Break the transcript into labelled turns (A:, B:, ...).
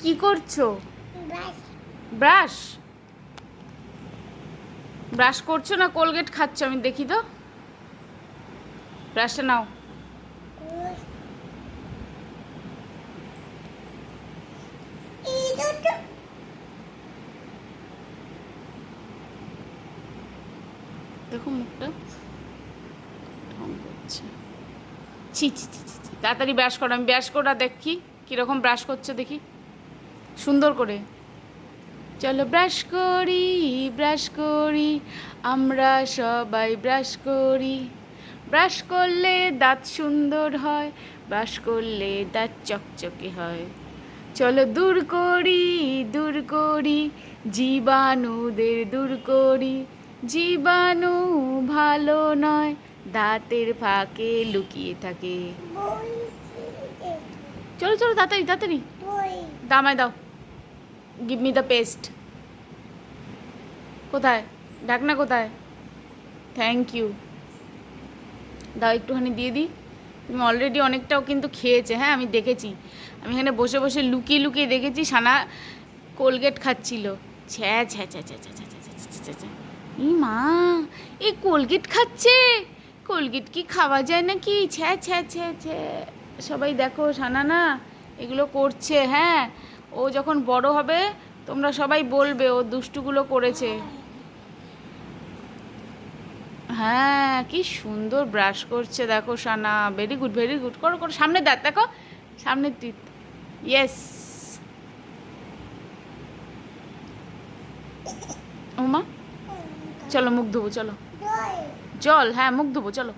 A: কি করছ? Brush brush করছ না কোলগেট খাচ্ছ? আমি দেখি তো। ব্রাশটা নাও। দেখো মুখটা। ঢং করছে। ছি ছি ছি ছি ছি। তাড়াতাড়ি ব্রাশ করো। আমি ব্রাশ করা দেখি। কীরকম ব্রাশ করছ দেখি। সুন্দর করে। চলো ব্রাশ করি ব্রাশ করি আমরা সবাই ব্রাশ করি। ব্রাশ করলে দাঁত সুন্দর হয় ব্রাশ করলে দাঁত চকচকে হয়। চলো দূর করি দূর করি জীবাণুদের দূর করি। জীবাণু ভালো নয় দাঁতের ফাঁকে লুকিয়ে থাকে। চলো চলো তাড়াতাড়ি তাড়াতাড়ি। দামায় দাও। গিভ মি দ্য পেস্ট কোথায় ঢাকনা কোথায় থ্যাংক ইউ দাও একটুখানি দিয়ে দিই তুমি অলরেডি অনেকটাও কিন্তু খেয়েছে হ্যাঁ আমি দেখেছি আমি এখানে বসে বসে লুকিয়ে লুকিয়ে দেখেছি সানা কোলগেট খাচ্ছিল ছ্যা ছ্যা ছ্যা ছ্যা ছ্যা ছ্যা ছ্যা ছ্যা। ই মা এই কোলগেট খাচ্ছে কোলগেট কি খাওয়া যায় নাকি ছ্যা ছ্যা ছ্যা ছ্যা সবাই দেখো সানা না এগুলো করছে হ্যাঁ ও যখন বড় হবে তোমরা সবাই বলবে ও দুষ্টুগুলো করেছে। হ্যাঁ কি সুন্দর ব্রাশ করছে দেখো Sana. Very good very good করো করো। সামনে দাঁত দেখো। সামনে টিথ ইয়েস ওমা চলো মুখ ধোবো চলো। জল হ্যাঁ মুখ ধোবো চলো।